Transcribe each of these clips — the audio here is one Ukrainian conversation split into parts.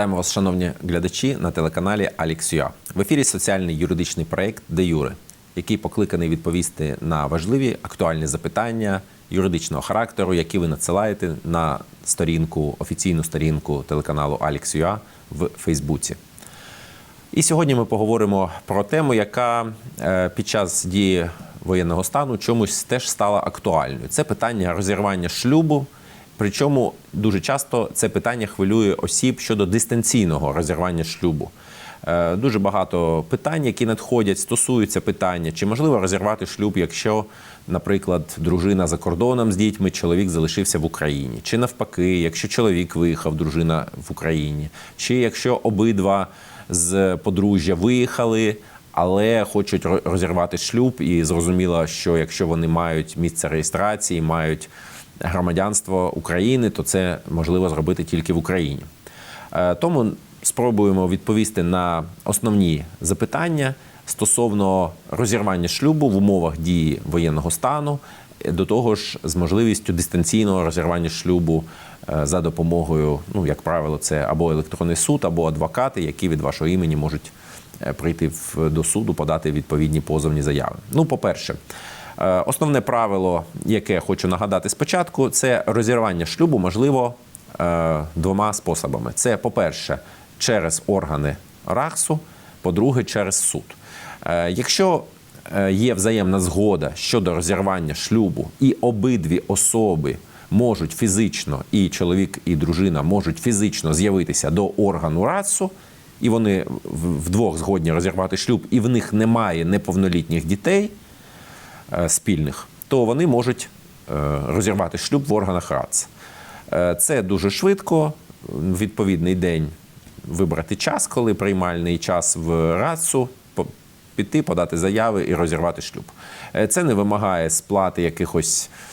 Вітаємо вас, шановні глядачі, на телеканалі Аліксюа. В ефірі соціальний юридичний проєкт Де Юре, який покликаний відповісти на важливі актуальні запитання юридичного характеру, які ви надсилаєте на сторінку, офіційну сторінку телеканалу Аліксюа в Фейсбуці. І сьогодні ми поговоримо про тему, яка е, під час дії воєнного стану чомусь теж стала актуальною. Це питання розірвання шлюбу. Причому дуже часто це питання хвилює осіб щодо дистанційного розірвання шлюбу. Е, Дуже багато питань, які надходять, стосуються питання, чи можливо розірвати шлюб, якщо, наприклад, дружина за кордоном з дітьми, чоловік залишився в Україні, чи навпаки, якщо чоловік виїхав, дружина в Україні, чи якщо обидва з подружжя виїхали, але хочуть розірвати шлюб, і зрозуміло, що якщо вони мають місце реєстрації, мають громадянство України, то це можливо зробити тільки в Україні. Е, Тому спробуємо відповісти на основні запитання стосовно розірвання шлюбу в умовах дії воєнного стану, е, до того ж, з можливістю дистанційного розірвання шлюбу е, за допомогою, ну як правило, це або електронний суд, або адвокати, які від вашого імені можуть прийти до суду, подати відповідні позовні заяви. Ну, по-перше, е, основне правило, яке хочу нагадати спочатку, це розірвання шлюбу можливо е, двома способами: це, по-перше, через органи РАХСу, по-друге, через суд. Е, Якщо е, є взаємна згода щодо розірвання шлюбу, і обидві особи можуть фізично, і чоловік, і дружина можуть фізично з'явитися до органу РАЦу, і вони вдвох згодні розірвати шлюб, і в них немає неповнолітніх дітей е, спільних, то вони можуть е, розірвати шлюб в органах РАЦ. Е, Це дуже швидко, відповідний день вибрати час, коли приймальний час в РАЦу, піти, подати заяви і розірвати шлюб. Е, Це не вимагає сплати якихось е,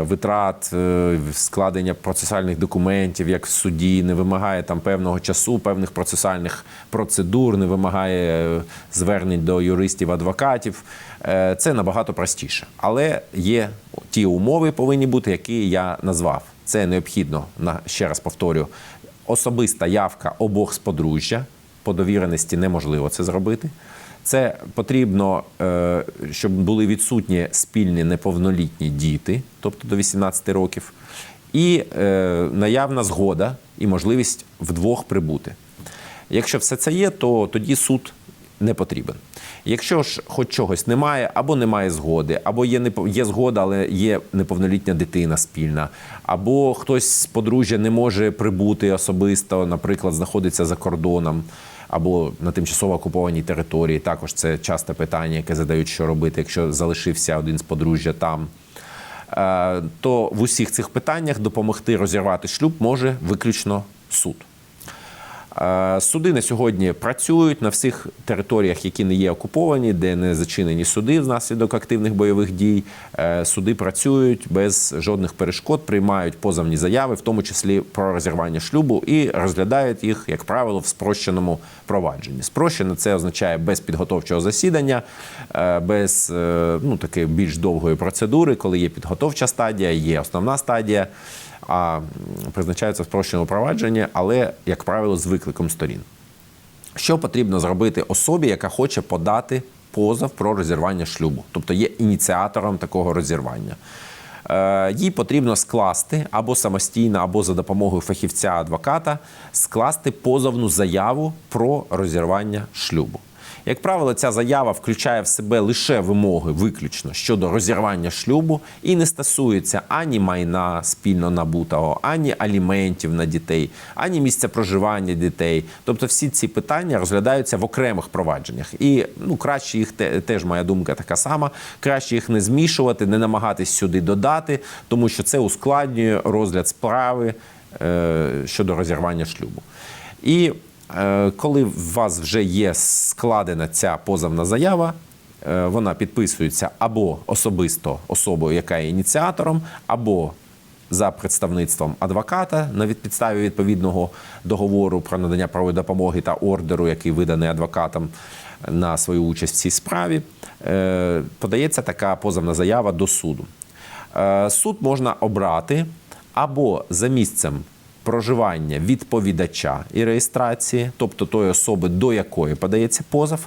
витрат, е, складення процесуальних документів, як в суді, не вимагає там певного часу, певних процесуальних процедур, не вимагає е, звернень до юристів, адвокатів. Е, Це набагато простіше. Але є ті умови повинні бути, які я назвав. Це необхідно, на- ще раз повторю, особиста явка обох з подружжя. По довіреності неможливо це зробити. Це потрібно, е, щоб були відсутні спільні неповнолітні діти, тобто до 18 років, і е, наявна згода і можливість вдвох прибути. Якщо все це є, то тоді суд не потрібен. Якщо ж хоч чогось немає, або немає згоди, або є є згода, але є неповнолітня дитина спільна, або хтось з подружжя не може прибути особисто, наприклад, знаходиться за кордоном, або на тимчасово окупованій території. Також це часте питання, яке задають, що робити, якщо залишився один з подружжя там. Е, То в усіх цих питаннях допомогти розірвати шлюб може виключно суд. Суди на сьогодні працюють на всіх територіях, які не є окуповані, де не зачинені суди внаслідок активних бойових дій. Е, Суди працюють без жодних перешкод, приймають позовні заяви, в тому числі про розірвання шлюбу, і розглядають їх, як правило, в спрощеному провадженні. Спрощене це означає без підготовчого засідання, е, без е, ну, такої більш довгої процедури, коли є підготовча стадія, є основна стадія а м, призначається в спрощеному але, як правило, з викликом сторін. Що потрібно зробити особі, яка хоче подати позов про розірвання шлюбу, тобто є ініціатором такого розірвання? Е, Їй потрібно скласти або самостійно, або за допомогою фахівця-адвоката скласти позовну заяву про розірвання шлюбу. Як правило, ця заява включає в себе лише вимоги виключно щодо розірвання шлюбу і не стосується ані майна спільно набутого, ані аліментів на дітей, ані місця проживання дітей. Тобто всі ці питання розглядаються в окремих провадженнях. І ну краще їх те- теж моя думка така сама. Краще їх не змішувати, не намагатись сюди додати, тому що це ускладнює розгляд справи е, щодо розірвання шлюбу. І коли у вас вже є складена ця позовна заява, е, вона підписується або особисто особою, яка є ініціатором, або за представництвом адвоката на підставі відповідного договору про надання правової допомоги та ордеру, який виданий адвокатом на свою участь в цій справі, е, подається така позовна заява до суду. Е, Суд можна обрати або за місцем проживання відповідача і реєстрації, тобто тої особи, до якої подається позов.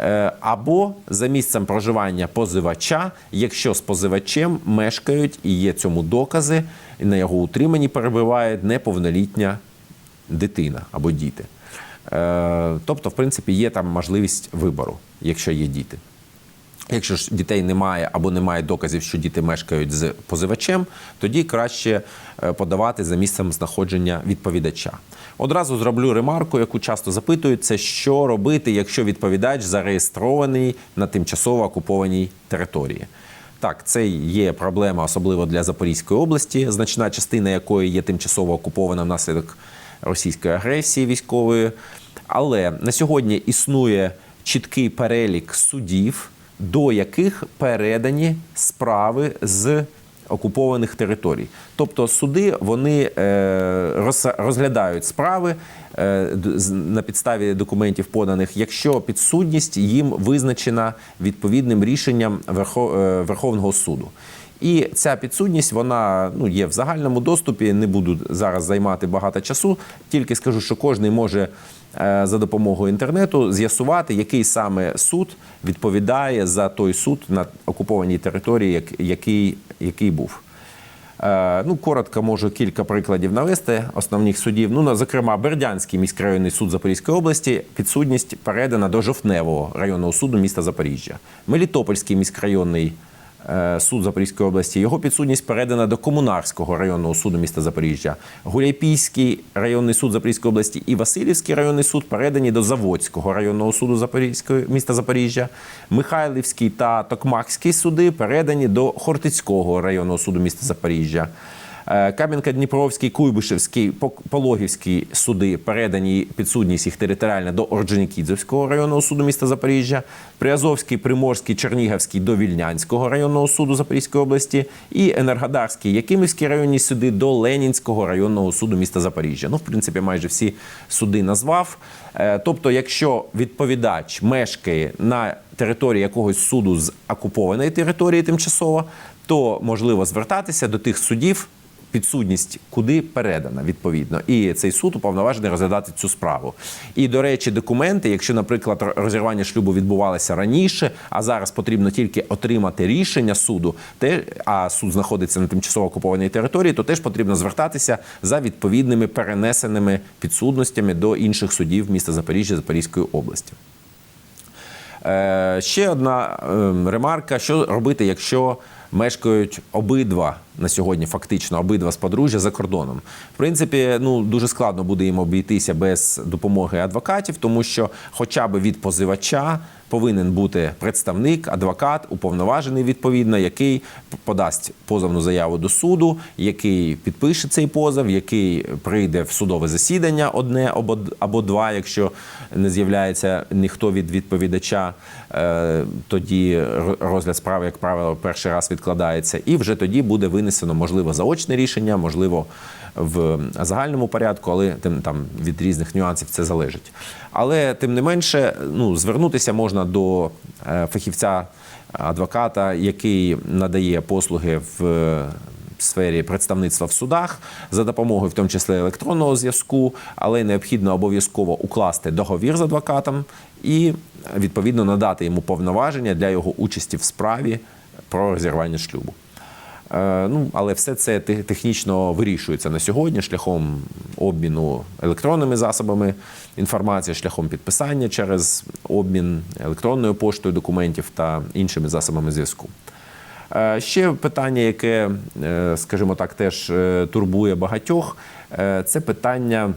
Е, Або за місцем проживання позивача, якщо з позивачем мешкають і є цьому докази, і на його утриманні перебуває неповнолітня дитина або діти. Е, Тобто, в принципі, є там можливість вибору, якщо є діти. Якщо ж дітей немає або немає доказів, що діти мешкають з позивачем, тоді краще е, подавати за місцем знаходження відповідача. Одразу зроблю ремарку, яку часто запитують, це що робити, якщо відповідач зареєстрований на тимчасово окупованій території. Так, це є проблема, особливо для Запорізької області, значна частина якої є тимчасово окупована внаслідок російської агресії військової. Але на сьогодні існує чіткий перелік судів, до яких передані справи з окупованих територій. Тобто суди вони е, розглядають справи е, на підставі документів поданих, якщо підсудність їм визначена відповідним рішенням е, Верховного суду. І ця підсудність вона ну є в загальному доступі. Не буду зараз займати багато часу. Тільки скажу, що кожен може за допомогою інтернету з'ясувати, який саме суд відповідає за той суд на окупованій території, який, який був. Е, Ну, коротко можу кілька прикладів навести основних судів. Ну, зокрема, Бердянський міськрайонний суд Запорізької області підсудність передана до Жовтневого районного суду міста Запоріжжя. Мелітопольський міськрайонний е, суд Запорізької області. Його підсудність передана до Комунарського районного суду міста Запоріжжя. Гуляйпійський районний суд Запорізької області і Васильівський районний суд передані до Заводського районного суду Запорізької міста Запоріжжя. Михайлівський та Токмакський суди передані до Хортицького районного суду міста Запоріжжя. Е, Кам'янка-Дніпровський, Куйбишевський, Пологівський суди передані підсудність їх територіально до Орджонікідзевського районного суду міста Запоріжжя, Приазовський, Приморський, Чернігівський до Вільнянського районного суду Запорізької області і Енергодарський, Якимівський районні суди до Ленінського районного суду міста Запоріжжя. Ну, в принципі, майже всі суди назвав. Е, Тобто, якщо відповідач мешкає на території якогось суду з окупованої території тимчасово, то можливо звертатися до тих судів, підсудність куди передана відповідно, і цей суд уповноважений розглядати цю справу. І до речі, документи, якщо, наприклад, розірвання шлюбу відбувалося раніше, а зараз потрібно тільки отримати рішення суду, те, а суд знаходиться на тимчасово окупованій території, то теж потрібно звертатися за відповідними перенесеними підсудностями до інших судів міста Запоріжжя Запорізької області. Е, ще одна ем, ремарка: що робити, якщо мешкають обидва на сьогодні, фактично обидва з подружжя за кордоном. В принципі, ну дуже складно буде їм обійтися без допомоги адвокатів, тому що, хоча б від позивача. Повинен бути представник, адвокат, уповноважений відповідно, який подасть позовну заяву до суду, який підпише цей позов, який прийде в судове засідання одне або, два, якщо не з'являється ніхто від відповідача, е, тоді розгляд справи, як правило, перший раз відкладається, і вже тоді буде винесено можливо заочне рішення, можливо, в загальному порядку, але тим там від різних нюансів це залежить. Але тим не менше, ну звернутися можна до е, фахівця адвоката, який надає послуги в е, сфері представництва в судах за допомогою, в тому числі електронного зв'язку, але необхідно обов'язково укласти договір з адвокатом і відповідно надати йому повноваження для його участі в справі про розірвання шлюбу. Е, Ну, але все це технічно вирішується на сьогодні шляхом обміну електронними засобами інформації, шляхом підписання через обмін електронною поштою документів та іншими засобами зв'язку. Е, Ще питання, яке, е, скажімо так, теж турбує багатьох, це питання.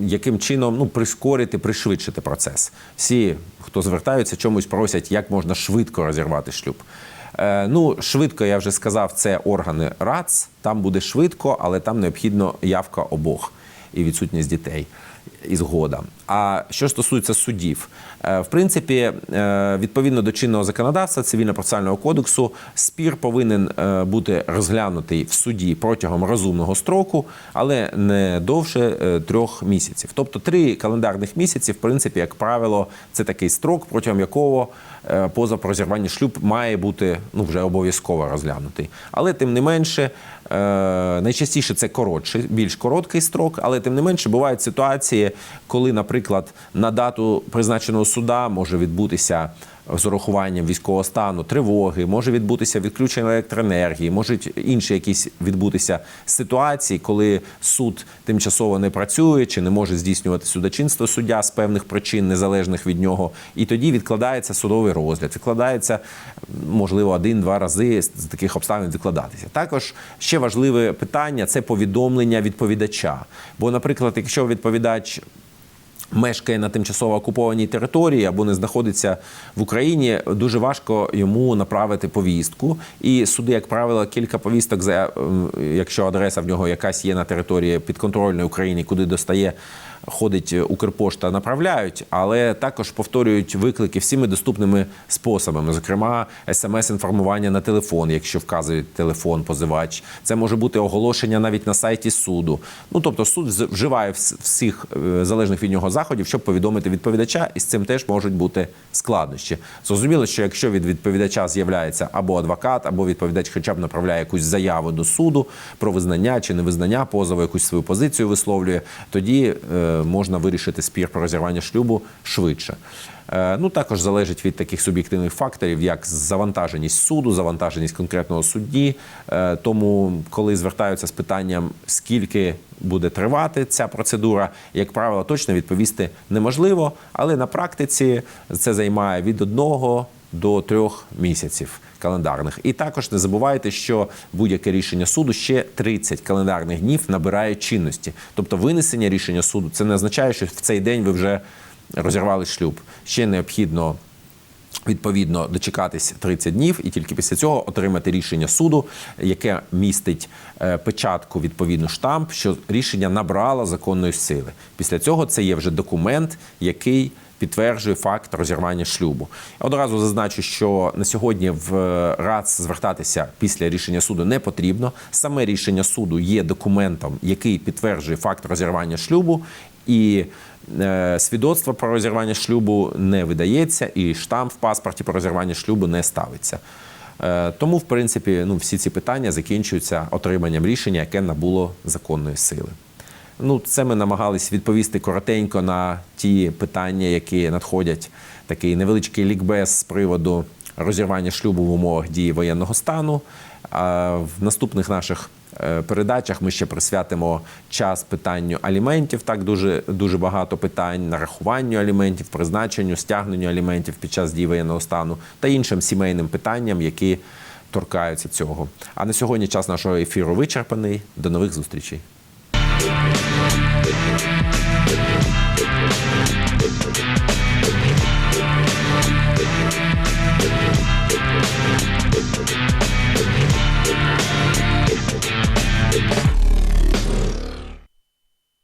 Яким чином ну, прискорити, пришвидшити процес? Всі, хто звертаються, чомусь просять, як можна швидко розірвати шлюб. Е, Ну, швидко, я вже сказав, це органи РАЦ. Там буде швидко, але там необхідно явка обох і відсутність дітей. І згода. А що стосується судів, е, в принципі, е, відповідно до чинного законодавства цивільно-процесуального кодексу, спір повинен е, бути розглянутий в суді протягом розумного строку, але не довше трьох місяців. Тобто три календарних місяці, в принципі, як правило, це такий строк, протягом якого позов про шлюб має бути ну вже обов'язково розглянутий. Але тим не менше, найчастіше це коротший, більш короткий строк, але тим не менше бувають ситуації, коли, наприклад, на дату призначеного суда може відбутися з урахуванням військового стану, тривоги, може відбутися відключення електроенергії, можуть інші якісь відбутися ситуації, коли суд тимчасово не працює чи не може здійснювати судочинство суддя з певних причин, незалежних від нього, і тоді відкладається судовий розгляд, відкладається можливо один-два рази з таких обставин відкладатися. Також ще важливе питання це повідомлення відповідача. Бо, наприклад, якщо відповідач мешкає на тимчасово окупованій території або не знаходиться в Україні, дуже важко йому направити повістку. І суди, як правило, кілька повісток, за ем, якщо адреса в нього якась є на території підконтрольної України, куди достає. Ходить Укрпошта, направляють, але також повторюють виклики всіми доступними способами, зокрема, смс-інформування на телефон, якщо вказує телефон позивач. Це може бути оголошення навіть на сайті суду. Ну тобто, суд вживає всіх е, залежних від нього заходів, щоб повідомити відповідача, і з цим теж можуть бути складнощі. Зрозуміло, що якщо від відповідача з'являється або адвокат, або відповідач, хоча б направляє якусь заяву до суду про визнання чи невизнання позову, якусь свою позицію висловлює, тоді е, можна вирішити спір про розірвання шлюбу швидше. Е, Ну також залежить від таких суб'єктивних факторів, як завантаженість суду, завантаженість конкретного судді. Е, Тому, коли звертаються з питанням, скільки буде тривати ця процедура, як правило, точно відповісти неможливо, але на практиці це займає від одного до трьох місяців календарних. І також не забувайте, що будь-яке рішення суду ще 30 календарних днів набирає чинності. Тобто винесення рішення суду це не означає, що в цей день ви вже розірвали шлюб. Ще необхідно. Відповідно, дочекатись 30 днів і тільки після цього отримати рішення суду, яке містить е, печатку відповідну штамп, що рішення набрало законної сили. Після цього це є вже документ, який підтверджує факт розірвання шлюбу. Одразу зазначу, що на сьогодні в е, РАЦ звертатися після рішення суду не потрібно. Саме рішення суду є документом, який підтверджує факт розірвання шлюбу, і е, свідоцтво про розірвання шлюбу не видається, і штамп в паспорті про розірвання шлюбу не ставиться. Е, Тому, в принципі, ну, всі ці питання закінчуються отриманням рішення, яке набуло законної сили. Ну, це ми намагались відповісти коротенько на ті питання, які надходять. Такий невеличкий лікбез з приводу розірвання шлюбу в умовах дії воєнного стану. А в наступних наших е, передачах ми ще присвятимо час питанню аліментів. Так дуже дуже багато питань нарахуванню аліментів, призначенню, стягненню аліментів під час дії воєнного стану та іншим сімейним питанням, які торкаються цього. А на сьогодні час нашого ефіру вичерпаний. До нових зустрічей.